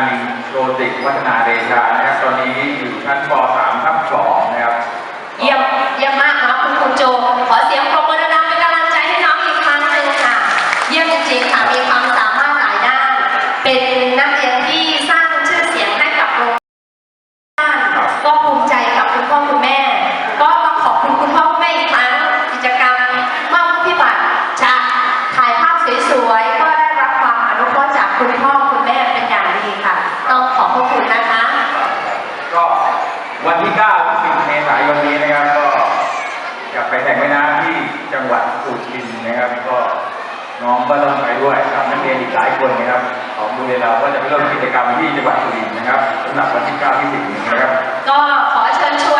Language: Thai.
นอานินโรติกวัฒนาเดชานะครับตอนนี้อยู่ชั้นป .3 ทับ2นะครับ เยี่ยมเยี่ยมมากครับคุณครูโจ ขอเสียงปรบมือดังๆเป็นกำลังใจให้น้องอีกครั้งหนึ่งค่ะ เยี่ยมจริงๆค่ะมีความสามารถหลายด้าน เป็นนักเรียนที่สร้างชื่อเสียงให้กับโรงเรียนก็ภูมิใจกับคุณพ่อคุณแม่ ก็ต้องขอบคุณคุณพ่อคุณแม่อีกครั้ง กิจกรรมมอบพิบัติจะถ่ายภาพสวยๆ ก็ได้รับความอนุเคราะห์จากคุณพ่อคุณแม่เป็นอย่างดีค่ะ ต้องขอบพระคุณนะคะ ก็ วันที่9ถึง10เมษายนนี้นะครับ ก็จะไปแข่งว่ายน้ำที่จังหวัดสุรินทร์นะครับ ก็น้องก็ต้องไปด้วยกับนักเรียนอีกหลายคนนะครับของโรงเรียนเราก็จะไปร่วมกิจกรรมที่จังหวัดสุรินทร์นะครับสำหรับวันที่9ที่10นี้นะครับ ก็ขอเชิญชวน